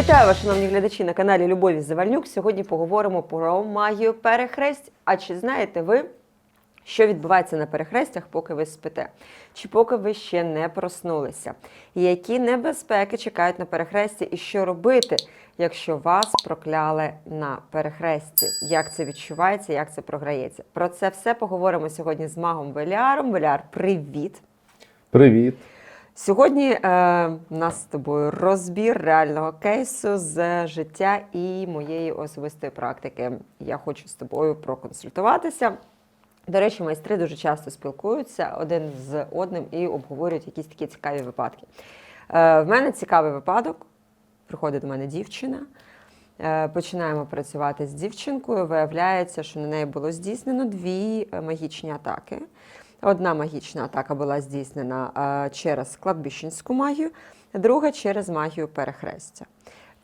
Вітаю вас, шановні глядачі на каналі Любові Завальнюк. Сьогодні поговоримо про магію перехресть. А чи знаєте ви, що відбувається на перехрестях, поки ви спите? Чи поки ви ще не проснулися? Які небезпеки чекають на перехресті і що робити, якщо вас прокляли на перехресті? Як це відчувається, як це програється? Про це все поговоримо сьогодні з магом Веляром. Веляр, привіт! Привіт. Сьогодні е, у нас з тобою розбір реального кейсу з життя і моєї особистої практики. Я хочу з тобою проконсультуватися. До речі, майстри дуже часто спілкуються один з одним і обговорюють якісь такі цікаві випадки. Е, в мене цікавий випадок. Приходить до мене дівчина. Е, Починаємо працювати з дівчинкою. Виявляється, що на неї було здійснено дві е, магічні атаки. Одна магічна атака була здійснена е, через кладбищенську магію, друга через магію перехрестя.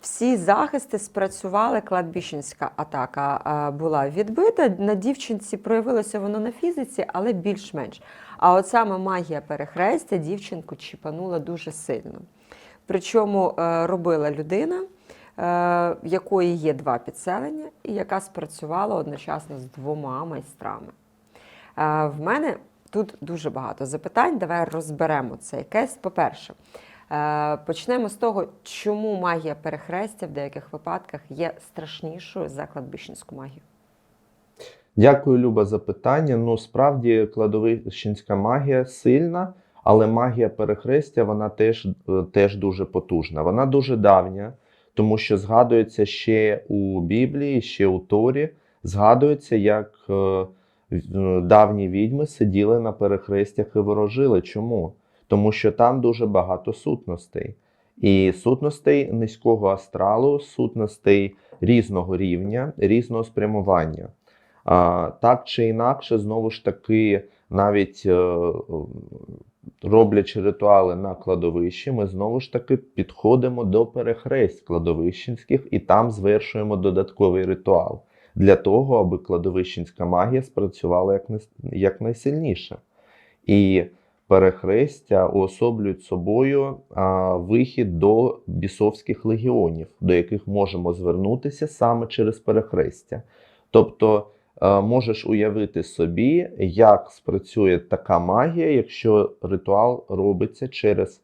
Всі захисти спрацювали, кладбищенська атака е, була відбита. На дівчинці проявилося воно на фізиці, але більш-менш. А от саме магія перехрестя дівчинку чіпанула дуже сильно. Причому е, робила людина, в якої є два підселення, і яка спрацювала одночасно з двома майстрами. В мене тут дуже багато запитань. Давай розберемо цей кейс. По-перше, е, почнемо з того, чому магія перехрестя в деяких випадках є страшнішою за кладбищенську магію. Дякую, Люба, за питання. Ну, справді, кладовищенська магія сильна, але магія перехрестя вона теж, теж дуже потужна. Вона дуже давня, тому що згадується ще у Біблії, ще у Торі. Згадується, як е, давні відьми сиділи на перехрестях і ворожили. Чому? Тому що там дуже багато сутностей. І сутностей низького астралу, сутностей різного рівня, різного спрямування. А, так чи інакше, знову ж таки, навіть е, роблячи ритуали на кладовищі, ми знову ж таки підходимо до перехресть кладовищенських і там звершуємо додатковий ритуал для того, аби кладовищенська магія спрацювала як, най- як найсильніше. І перехрестя уособлюють собою а, вихід до бісовських легіонів, до яких можемо звернутися саме через перехрестя. Тобто е, можеш уявити собі, як спрацює така магія, якщо ритуал робиться через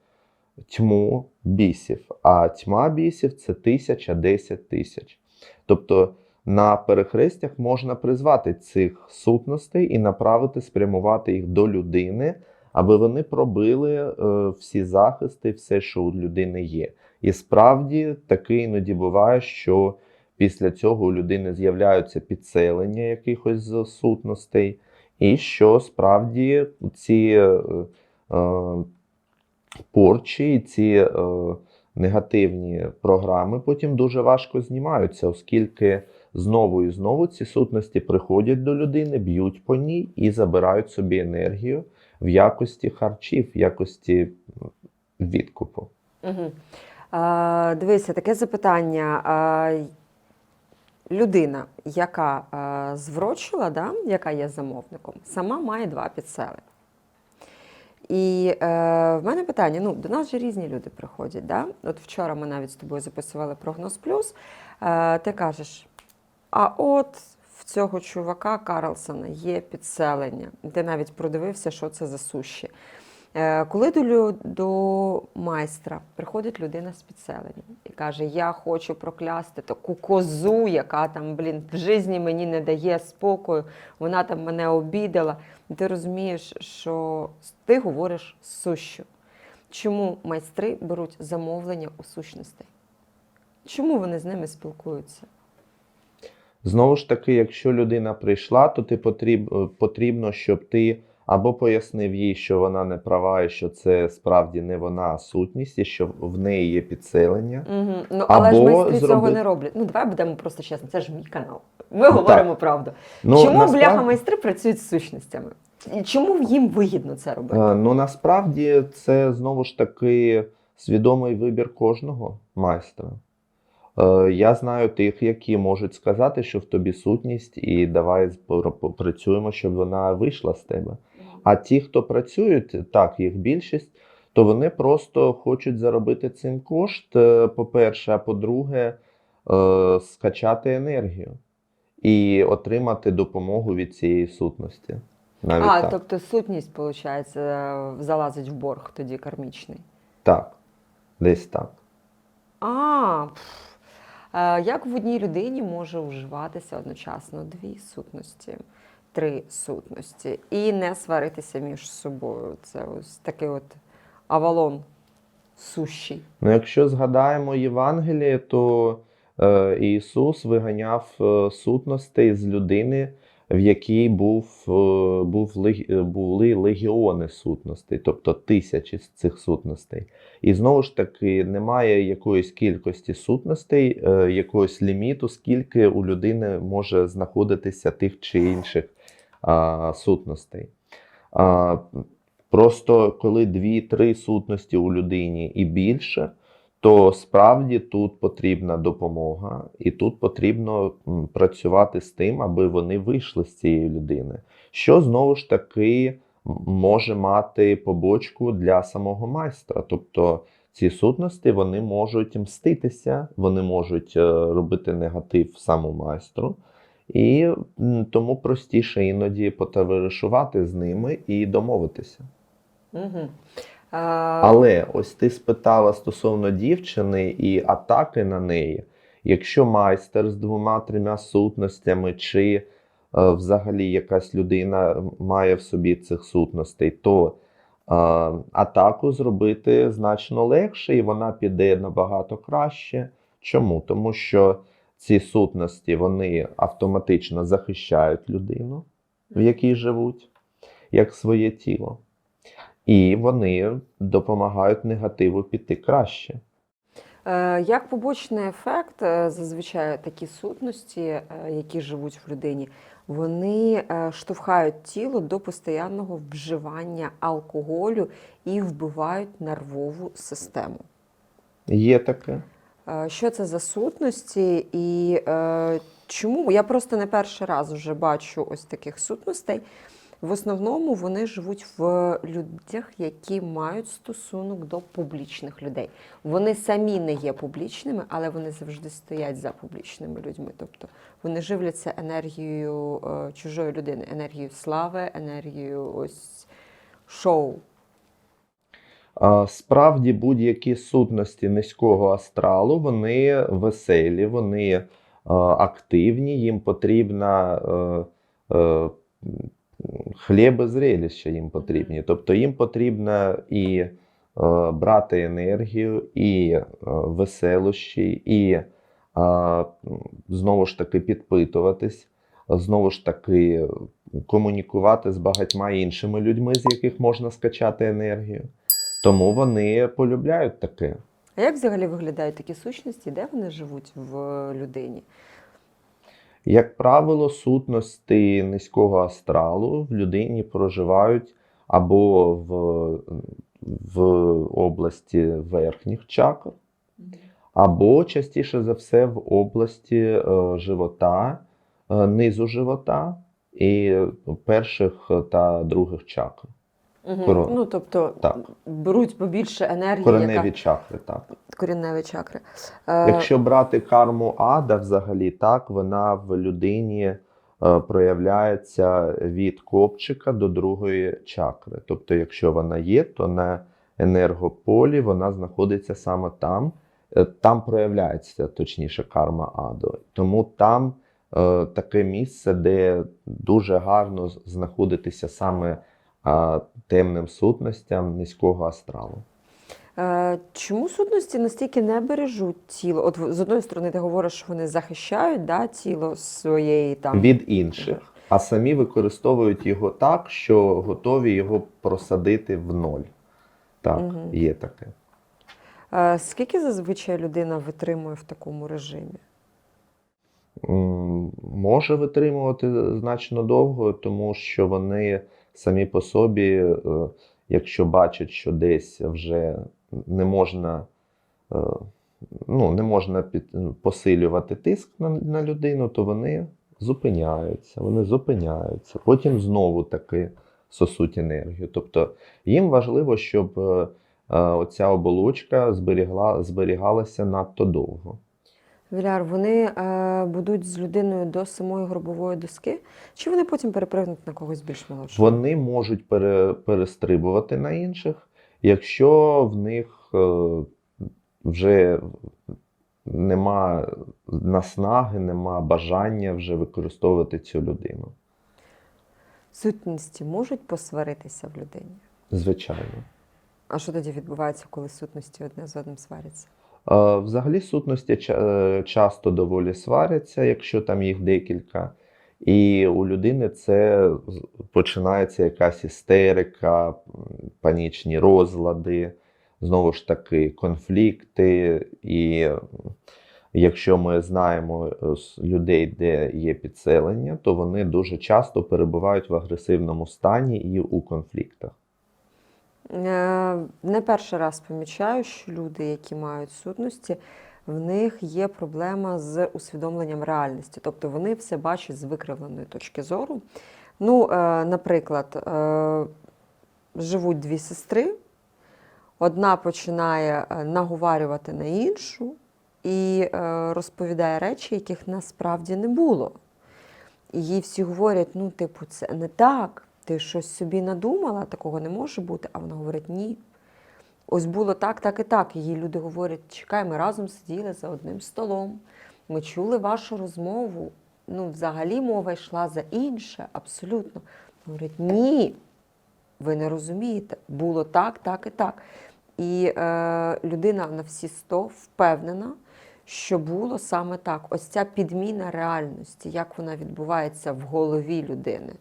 тьму бісів. А тьма бісів це тисяча, десять тисяч. Тобто на перехрестях можна призвати цих сутностей і направити, спрямувати їх до людини, аби вони пробили е, всі захисти, все, що у людини є. І справді таке іноді буває, що після цього у людини з'являються підселення якихось сутностей, і що справді ці е, е, порчі, ці е, негативні програми потім дуже важко знімаються, оскільки знову і знову ці сутності приходять до людини, б'ють по ній і забирають собі енергію в якості харчів, в якості відкупу. Угу. А, дивися, таке запитання. А, людина, яка а, зврочила, да, яка є замовником, сама має два підсели. І е, в мене питання: ну, до нас же різні люди приходять. Да? От вчора ми навіть з тобою записували прогноз плюс. Е, ти кажеш, а от в цього чувака Карлсона є підселення. Ти навіть продивився, що це за суші. Е, Коли до, до майстра приходить людина з підселенням і каже: Я хочу проклясти таку козу, яка там, блін, в житті мені не дає спокою, вона там мене обідала. Ти розумієш, що ти говориш сущу. Чому майстри беруть замовлення у сущностей? Чому вони з ними спілкуються? Знову ж таки, якщо людина прийшла, то ти потріб, е, потрібно, щоб ти або пояснив їй, що вона не права, і що це справді не вона, а сутність, і що в неї є підселення. Угу. Ну, але ж Або майстри цього не роблять. Ну, давай будемо просто чесно, це ж мій канал. Ми говоримо правду. Ну, чому насправді- бляха майстри працюють з сущностями? Чому їм вигідно це робити? Е, Ну насправді це знову ж таки свідомий вибір кожного майстра. Е, Я знаю тих, які можуть сказати, що в тобі сутність, і давай попрацюємо, щоб вона вийшла з тебе. А ті, хто працюють, так, їх більшість, то вони просто хочуть заробити цим кошт, е, по-перше, а по-друге, е, скачати енергію і отримати допомогу від цієї сутності. Навіть а, так. тобто сутність, виходить, залазить в борг тоді кармічний. так, десь так. А, як в одній людині може вживатися одночасно дві сутності, три сутності і не сваритися між собою? Це ось такий от авалон сущий. Ну, якщо згадаємо Євангеліє, то е, Ісус виганяв е, сутностей з людини, в якій був, е, був, е, були легіони сутностей, тобто тисячі з цих сутностей. І знову ж таки, немає якоїсь кількості сутностей, е, якогось ліміту, скільки у людини може знаходитися тих чи інших а, сутностей. А, Просто коли дві-три сутності у людині і більше, то справді тут потрібна допомога, і тут потрібно працювати з тим, аби вони вийшли з цієї людини. Що знову ж таки може мати побочку для самого майстра. Тобто ці сутності вони можуть мститися, вони можуть е, робити негатив саму майстру. І тому простіше іноді потоваришувати з ними і домовитися. Угу. Але ось ти спитала стосовно дівчини і атаки на неї. Якщо майстер з двома-трьома сутностями, чи е, взагалі якась людина має в собі цих сутностей, то е, атаку зробити значно легше, і вона піде набагато краще. Чому? Тому що ці сутності вони автоматично захищають людину, в якій живуть, як своє тіло. І вони допомагають негативу піти краще. Е, Як побочний ефект, е, зазвичай такі сутності, е, які живуть в людині, вони штовхають тіло до постійного вживання алкоголю і вбивають нервову систему. Є таке. Що це за сутності і чому? Я просто не перший раз вже бачу ось таких сутностей. В основному вони живуть в людях, які мають стосунок до публічних людей. Вони самі не є публічними, але вони завжди стоять за публічними людьми. Тобто вони живляться енергією е, чужої людини, енергією слави, енергією ось шоу. Справді будь-які сутності низького астралу, вони веселі, вони е, активні, їм потрібна е, е, хліб їм потрібні. Тобто їм потрібно і е, брати енергію, і е, веселощі, і е, знову ж таки підпитуватись, знову ж таки комунікувати з багатьма іншими людьми, з яких можна скачати енергію. Тому вони полюбляють таке. А як взагалі виглядають такі сущності, де вони живуть в людині? Як правило, сутності низького астралу в людині проживають або в, в області верхніх чакр, або частіше за все в області е, живота, е, низу живота і перших та других чакр. Угу. Ну, тобто Так. беруть побільше енергії, Кореневі яка чакри, так. корінневі чакри. Е, Якщо брати карму ада, взагалі так, вона в людині е, проявляється від копчика до другої чакри. Тобто, якщо вона є, то на енергополі вона знаходиться саме там. Е, Там проявляється точніше карма аду. Тому там е, таке місце, де дуже гарно знаходитися саме темним сутностям низького астралу. Е, Чому сутності настільки не бережуть тіло? От з одної сторони, ти говориш, що вони захищають да, тіло своєї там від інших, а самі використовують його так, що готові його просадити в ноль. Так, Мгм. є таке. Е, Скільки зазвичай людина витримує в такому режимі? Може витримувати значно довго, тому що вони самі по собі, е, якщо бачать, що десь вже не можна, е, ну, не можна під, посилювати тиск на, на людину, то вони зупиняються, вони зупиняються. Потім знову таки сосуть енергію. Тобто їм важливо, щоб е, оця оболочка зберігла, зберігалася надто довго. Віляр, вони е, будуть з людиною до самої гробової доски, чи вони потім перепригнуть на когось більш молодшого? Вони можуть пере, перестрибувати на інших, якщо в них е, вже нема наснаги, нема бажання вже використовувати цю людину. Сутності можуть посваритися в людині. Звичайно. А що тоді відбувається, коли сутності одне з одним сваряться? Е, Взагалі сутності е, часто доволі сваряться, якщо там їх декілька. І у людини це починається якась істерика, панічні розлади, знову ж таки, конфлікти. І якщо ми знаємо е, людей, де є підселення, то вони дуже часто перебувають в агресивному стані і у конфліктах. Е, Не перший раз помічаю, що люди, які мають сутності, в них є проблема з усвідомленням реальності. Тобто вони все бачать з викривленої точки зору. Ну, е, наприклад, е, живуть дві сестри, одна починає наговарювати на іншу і розповідає речі, яких насправді не було. І їй всі говорять: ну, типу, це не так. Ти щось собі надумала, такого не може бути. А вона говорить: ні. Ось було так, так і так. Її люди говорять: чекай, ми разом сиділи за одним столом. Ми чули вашу розмову. Ну, взагалі мова йшла за інше, абсолютно. Говорять, ні, ви не розумієте. Було так, так і так. І е, людина на всі сто впевнена, що було саме так. Ось ця підміна реальності, як вона відбувається в голові людини.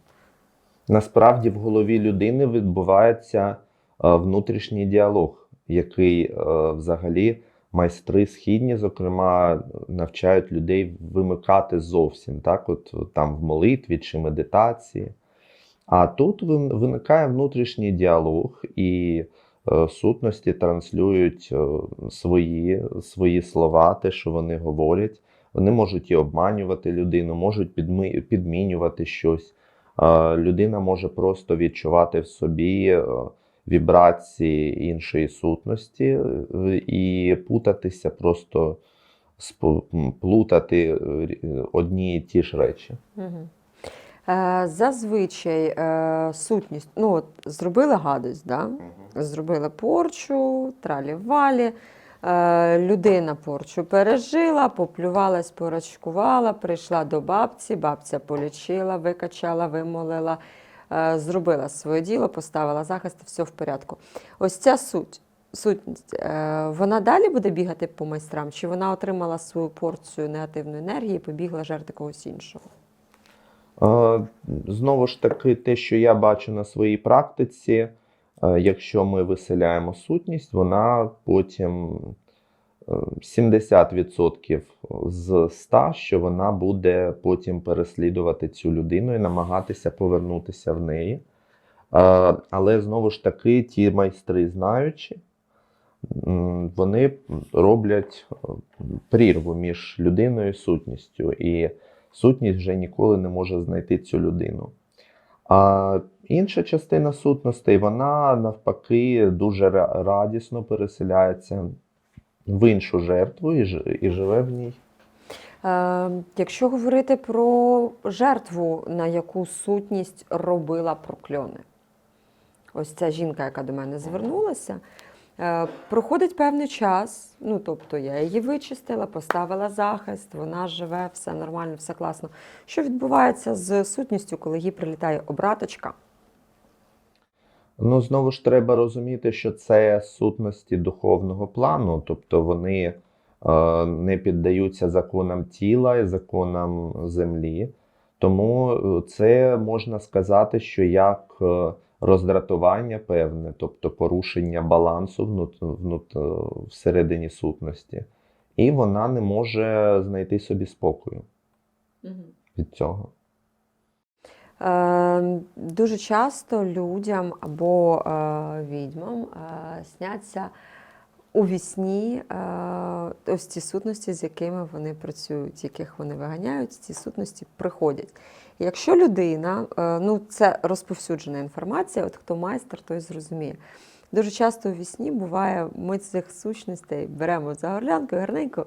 Насправді в голові людини відбувається е, внутрішній діалог, який е, взагалі майстри східні, зокрема, навчають людей вимикати зовсім, так, от от там в молитві чи медитації. А тут виникає внутрішній діалог, і е, сутності транслюють е, свої, свої слова, те, що вони говорять. Вони можуть і обманювати людину, можуть підмінювати щось. Е, людина може просто відчувати в собі е, вібрації іншої сутності е, і путатися, просто плутати одні і ті ж речі. Угу. Зазвичай сутність, ну от зробили гадость, да? зробили порчу, тралі-валі. Е, людина порчу пережила, поплювалась, порачкувала, прийшла до бабці, бабця полічила, викачала, вимолила, е, зробила своє діло, поставила захист, все в порядку. Ось ця суть. Сутність, е, вона далі буде бігати по майстрам, чи вона отримала свою порцію негативної енергії і побігла жерти когось іншого? Знову ж таки, те, що я бачу на своїй практиці, якщо ми виселяємо сутність, вона потім е, 70% з 100, що вона буде потім переслідувати цю людину і намагатися повернутися в неї. Е, Але знову ж таки, ті майстри, знаючи, вони роблять е, прірву між людиною і сутністю. І сутність вже ніколи не може знайти цю людину. А інша частина сутностей, вона навпаки дуже радісно переселяється в іншу жертву і, живе в ній. Е, якщо говорити про жертву, на яку сутність робила прокльони, ось ця жінка, яка до мене звернулася, проходить певний час. Ну, тобто я її вичистила, поставила захист, вона живе, все нормально, все класно. Що відбувається з сутністю, коли їй прилітає обраточка? Ну, знову ж треба розуміти, що це сутності духовного плану, тобто вони е, не піддаються законам тіла і законам землі. Тому е, це можна сказати, що як е, роздратування певне, тобто порушення балансу внут, внут, е, всередині сутності, і вона не може знайти собі спокою від цього. Е, дуже часто людям або е, відьмам е, сняться у вісні е, ось ці сутності, з якими вони працюють, яких вони виганяють, ці сутності приходять. Якщо людина, е, ну це розповсюджена інформація, от хто майстер, той зрозуміє. Дуже часто у вісні буває, ми цих сущностей беремо за горлянку гарненько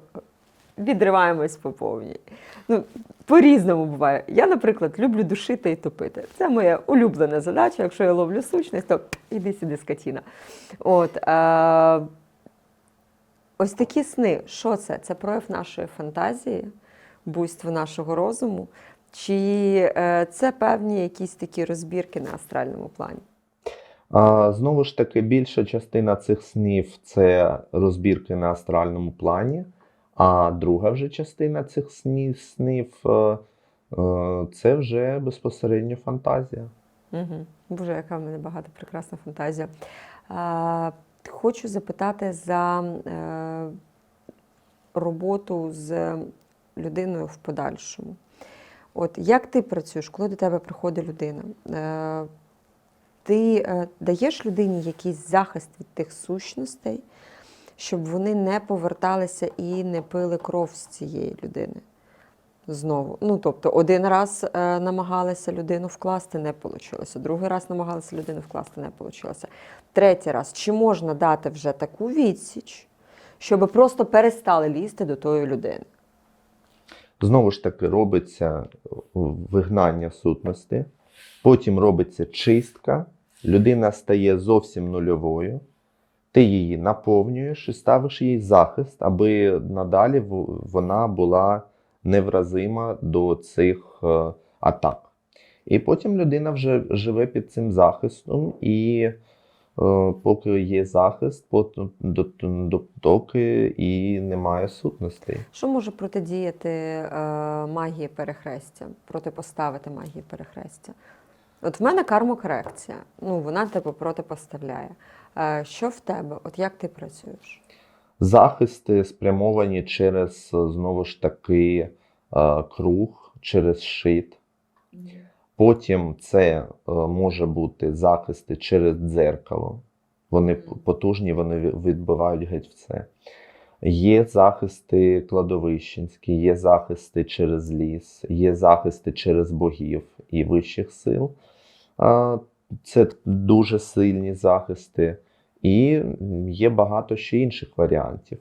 відриваємось по повній. Ну, по-різному буває. Я, наприклад, люблю душити і топити. Це моя улюблена задача. Якщо я ловлю сущність, то іди сюди, скотіна. От, е, ось такі сни. Що це? Це прояв нашої фантазії, буйство нашого розуму, чи е, це певні якісь такі розбірки на астральному плані? А, знову ж таки, більша частина цих снів це розбірки на астральному плані, а друга вже частина цих снів, снів е, е, це вже безпосередньо фантазія. Угу. Боже, яка в мене багата прекрасна фантазія. А, хочу запитати за е, роботу з людиною в подальшому. От як ти працюєш, коли до тебе приходить людина? Е, ти е, даєш людині якийсь захист від тих сущностей, щоб вони не поверталися і не пили кров з цієї людини? Знову. Ну, тобто, один раз е, намагалися людину вкласти, не вийшло. Другий раз намагалися людину вкласти, не вийшло. Третій раз, чи можна дати вже таку відсіч, щоб просто перестали лізти до тої людини? Знову ж таки, робиться вигнання сутності, потім робиться чистка, людина стає зовсім нульовою, ти її наповнюєш і ставиш їй захист, аби надалі вона була невразима до цих е, атак. І потім людина вже живе під цим захистом, і е, поки є захист, доки і немає сутностей. Що може протидіяти е, магії перехрестя, протипоставити магії перехрестя? От в мене кармокорекція. Ну, вона типу протипоставляє. Е, що в тебе? От як ти працюєш? Захисти спрямовані через е, знову ж таки е, круг, через шит. Потім це е, може бути захисти через дзеркало. Вони потужні, вони відбивають геть все. Є захисти кладовищенські, є захисти через ліс, є захисти через богів і вищих сил. Це дуже сильні захисти. І є багато ще інших варіантів.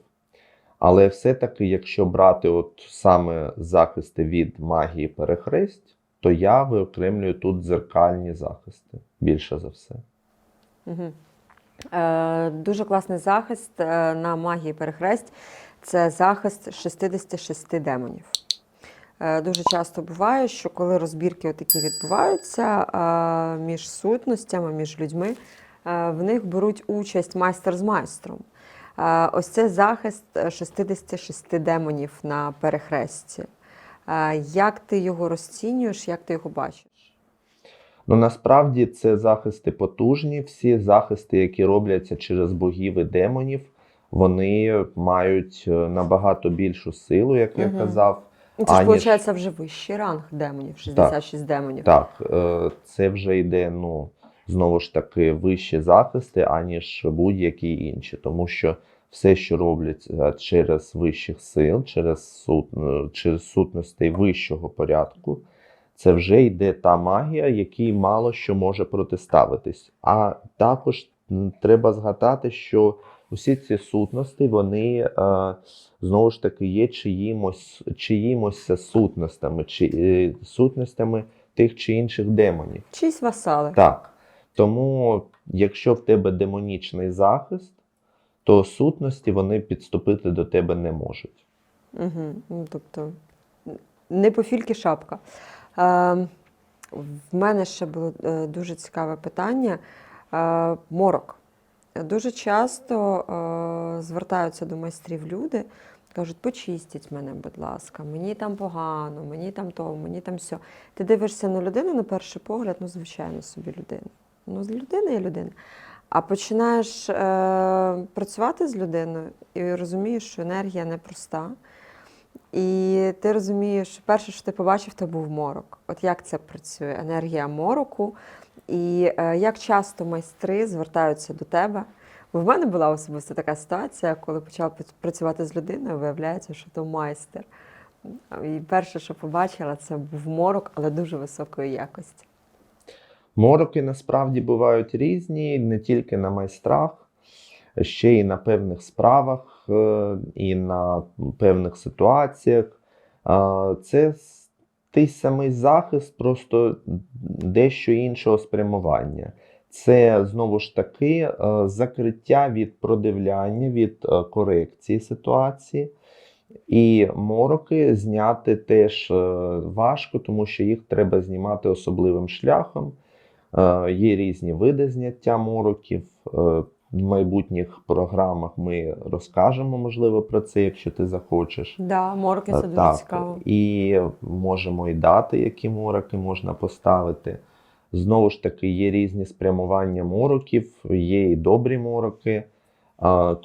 Але все-таки, якщо брати от саме захисти від магії перехресть, то я виокремлюю тут дзеркальні захисти більше за все. Угу. Е, дуже класний захист е, на магії перехресть це захист 66 демонів. Е, дуже часто буває, що коли розбірки отакі відбуваються е, між сутностями, між людьми, е, в них беруть участь майстер з майстром. Е, ось це захист е, 66 демонів на перехресті. Як ти його розцінюєш, як ти його бачиш? Ну насправді це захисти потужні. Всі захисти, які робляться через богів і демонів, вони мають е, набагато більшу силу, як я Мгм. казав. Це ж, виходить, вже вищий ранг демонів, 66 демонів. Так, е, це вже йде, ну, знову ж таки, вищі захисти, аніж будь-які інші. Тому що все, що робляться через вищих сил, через, суд, е, через сутностей вищого порядку, це вже йде та магія, якій мало що може протиставитись. А також треба згадати, що усі ці сутності, вони е, знову ж таки є чиїмось, чиїмось сутностями, чи, е, сутностями тих чи інших демонів. Чиїсь васали. Так. Тому, якщо в тебе демонічний захист, то сутності вони підступити до тебе не можуть. Угу. Тобто, не по фільки шапка. Е, в мене ще було е, дуже цікаве питання. Е, морок. Дуже часто е, звертаються до майстрів люди, кажуть, почистіть мене, будь ласка, мені там погано, мені там то, мені там все. Ти дивишся на людину на перший погляд, ну, звичайно, собі людина. Ну, людина є людина. А починаєш е, працювати з людиною і розумієш, що енергія непроста. І ти розумієш, що перше, що ти побачив, то був морок. От як це працює? Енергія мороку. І е, як часто майстри звертаються до тебе, Бо В мене була особисто така ситуація, коли почала працювати з людиною, виявляється, що то майстер. І перше, що побачила, це був морок, але дуже високої якості. Мороки насправді бувають різні, не тільки на майстрах, ще й на певних справах, е, і на певних ситуаціях. Це той самий захист, просто дещо іншого спрямування. Це знову ж таки е, закриття від продивляння, від е, корекції ситуації. І мороки зняти теж важко, тому що їх треба знімати особливим шляхом. Е, Є різні види зняття мороків. Е, В майбутніх програмах ми розкажемо, можливо, про це, якщо ти захочеш. Да, мороки це Е, дуже так, цікаво. І можемо і дати, які мороки можна поставити. Знову ж таки, є різні спрямування мороків, є і добрі мороки.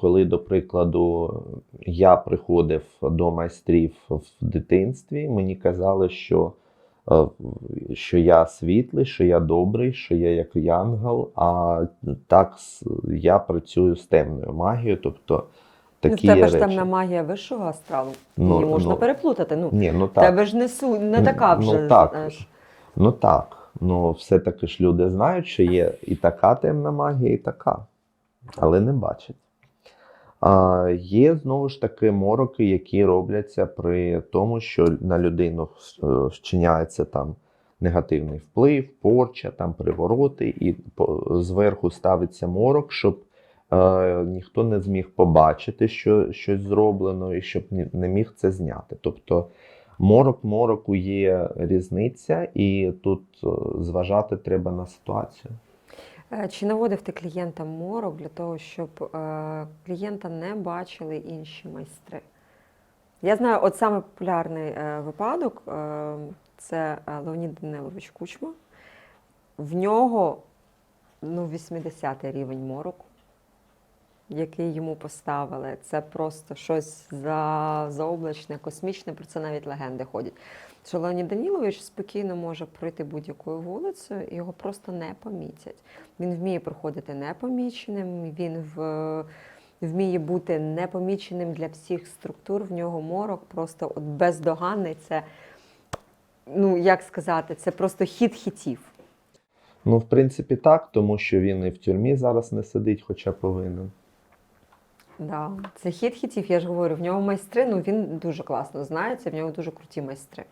Коли, до прикладу, я приходив до майстрів в дитинстві, мені казали, що, що я світлий, що я добрий, що я як янгел, а так я працюю з темною магією. Тобто Ну, в тебе ж темна магія вищого астралу. Ну, Її можна ну, переплутати. Ну, Ні, ну так. тебе ж не, су... не така Ну, вже. так. знаєш. Ну так. Ну, все-таки ж люди знають, що є і така темна магія, і така, але не бачать. А, є знову ж таки мороки, які робляться при тому, що на людину е, вчиняється там негативний вплив, порча, там привороти, і по- зверху ставиться морок, щоб е, ніхто не зміг побачити, що щось зроблено, і щоб не міг це зняти. Тобто Морок мороку є різниця, і тут е, зважати треба на ситуацію. Е, Чи наводив ти клієнта морок для того, щоб е, клієнта не бачили інші майстри? Я знаю, от саме популярний е, випадок це Леонід Данилович Кучма. В нього ну, 80 рівень мороку, який йому поставили. Це просто щось за, заоблачне, космічне, про це навіть легенди ходять. Що Леонід Данілович спокійно може пройти будь-якою вулицею, і його просто не помітять. Він вміє проходити непоміченим, він в, вміє бути непоміченим для всіх структур. В нього морок просто от бездоганний. Це, ну як сказати, це просто хід хітів. Ну, в принципі, так, тому що він і в тюрмі зараз не сидить, хоча повинен. Да. Це хід хітів, я ж говорю, в нього майстри, ну він дуже класно знається, в нього дуже круті майстри.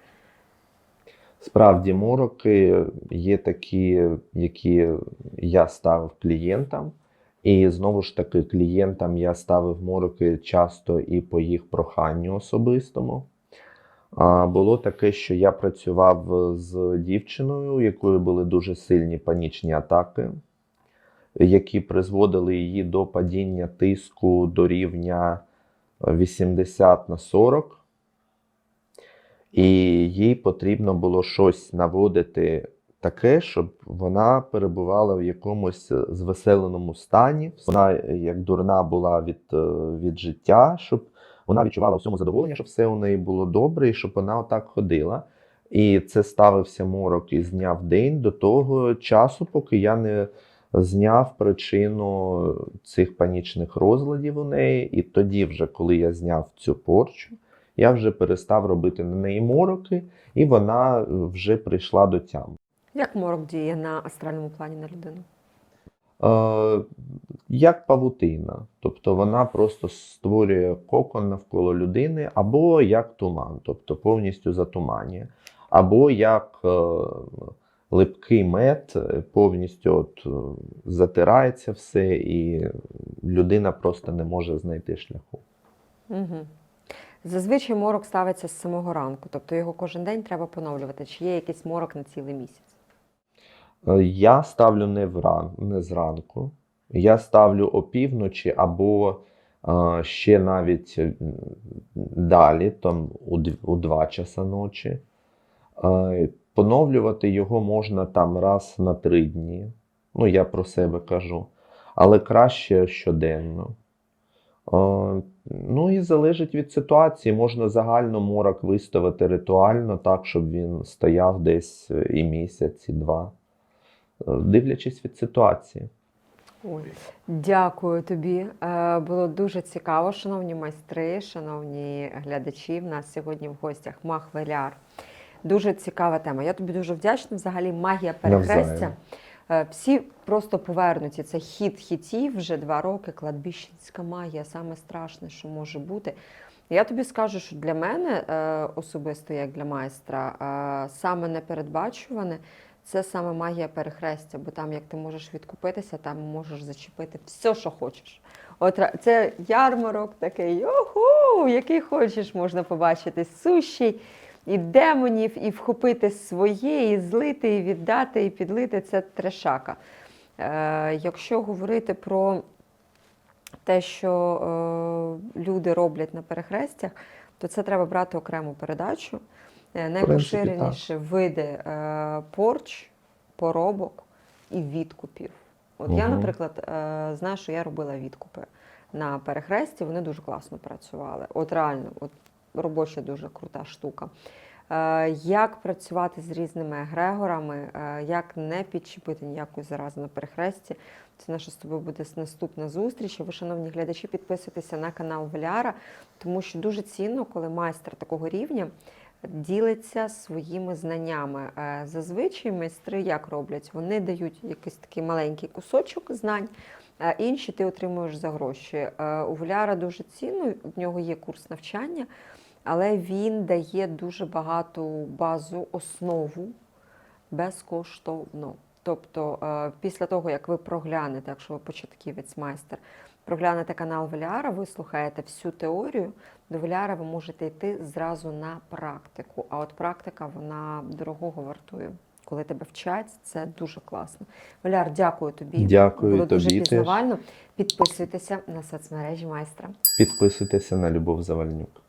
Справді, мороки є такі, які я ставив клієнтам. І знову ж таки, клієнтам я ставив мороки часто і по їх проханню особистому. А, Було таке, що я працював з дівчиною, у якої були дуже сильні панічні атаки, які призводили її до падіння тиску до рівня 80 на 40. І їй потрібно було щось наводити таке, щоб вона перебувала в якомусь звеселеному стані. Вона як дурна була від, е, від життя, щоб вона відчувала в цьому задоволення, щоб все у неї було добре, і щоб вона отак ходила. І це ставився морок із дня в день до того часу, поки я не зняв причину цих панічних розладів у неї. І тоді, вже коли я зняв цю порчу, я вже перестав робити на неї мороки, і вона вже прийшла до тями. Як морок діє на астральному плані на людину? Е, як павутина, тобто вона просто створює кокон навколо людини, або як туман, тобто повністю затуманює, або як е, липкий мед, е, повністю от, е, затирається все, і людина просто не може знайти шляху. Угу. Зазвичай морок ставиться з самого ранку, тобто його кожен день треба поновлювати. Чи є якийсь морок на цілий місяць? Е, Я ставлю не вран, не зранку. Я ставлю опівночі або е, ще навіть далі, там у, у 2 часа ночі. Е, Поновлювати його можна там раз на 3 дні. Ну, я про себе кажу. Але краще щоденно. Е, Ну і залежить від ситуації. Можна загально морок виставити ритуально так, щоб він стояв десь е, і місяць, і два. Е, дивлячись від ситуації. Ой, дякую тобі. Було дуже цікаво, шановні майстри, шановні глядачі. В нас сьогодні в гостях Мах Веляр. Дуже цікава тема. Я тобі дуже вдячна. Взагалі, магія перехрестя. Е, Всі просто повернуті. Це хід хітів вже два роки. Кладбищенська магія, саме страшне, що може бути. Я тобі скажу, що для мене е, особисто, як для майстра, е, саме непередбачуване це саме магія перехрестя, бо там, як ти можеш відкупитися, там можеш зачепити все, що хочеш. От це ярмарок такий, йоху, який хочеш, можна побачити сущий, і демонів, і вхопити своє, і злити, і віддати, і підлити це трешака. Е, якщо говорити про те, що е, люди роблять на перехрестях, то це треба брати окрему передачу. Е, Найпоширеніші види е, порч, поробок і відкупів. От я, наприклад, е, знаю, що я робила відкупи на перехресті, вони дуже класно працювали. От реально, от робоча дуже крута штука. Е, Як працювати з різними егрегорами, е, як не підчепити ніякої зарази на перехресті, це наша з тобою буде наступна зустріч. І Ви, шановні глядачі, підписуйтеся на канал Валяра, тому що дуже цінно, коли майстер такого рівня ділиться своїми знаннями. Е, Зазвичай майстри як роблять? Вони дають якийсь такий маленький кусочок знань, а інші ти отримуєш за гроші. Е, У Валяра дуже цінно, в нього є курс навчання, але він дає дуже багату базу, основу безкоштовно. Тобто, е, після того, як ви проглянете, якщо ви початківець майстер, проглянете канал Веляра, ви слухаєте всю теорію, до Веляра ви можете йти зразу на практику. А от практика вона дорогого вартує. Коли тебе вчать, це дуже класно. Валяр, дякую тобі. Дякую Було дуже пізнавально. теж. Підписуйтеся на соцмережі майстра. Підписуйтеся на Любов Завальнюк.